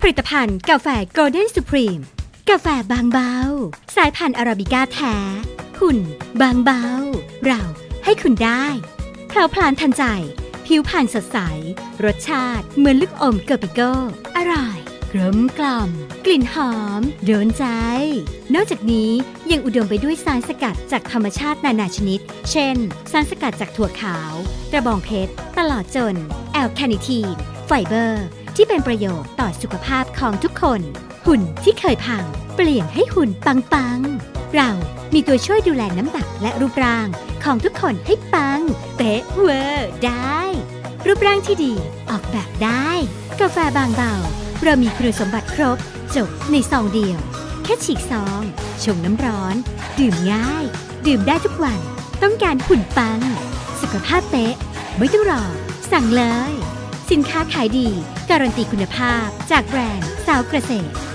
ผลิตภัณฑ์กาแฟ Golden Supreme กาแฟบางเบา สายพันธุ์อาราบิก้าแท้หุ่นบางเบา เราให้คุณได้เพลาพลานทันใจ ผิวพรรณสดใส รสชาติเหมือนลูกอมเกอร์ปิโก้อร่อยกลมกล่อม กลิ่นหอมโดนใจ นอกจากนี้ยังอุดมไปด้วยสารสกัดจากธรรมชาตินานาชนิด เช่น สารสกัดจากถั่วขาว กระบองเพชร ตลอดจน แอลคาเนิทีน ไฟเบอร์ ที่เป็นประโยชน์ต่อสุขภาพของทุกคน หุ่นที่เคยพัง เปลี่ยนให้หุ่นปังปังๆเรามีตัวช่วยดูแลน้ำหนักและรูปร่างของทุกคนให้ปัง เป๊ะเวอร์ได้ รูปร่างที่ดีออกแบบได้ กาแฟบางเบา เรามีคุณสมบัติครบ จบในซองเดียว แค่ฉีกซองชงน้ำร้อน ดื่มง่าย ดื่มได้ทุกวัน ต้องการหุ่นปัง สุขภาพเป๊ะ ไม่ต้องรอ สั่งเลย สินค้าขายดี การันตีคุณภาพจากแบรนด์สาวเกษตร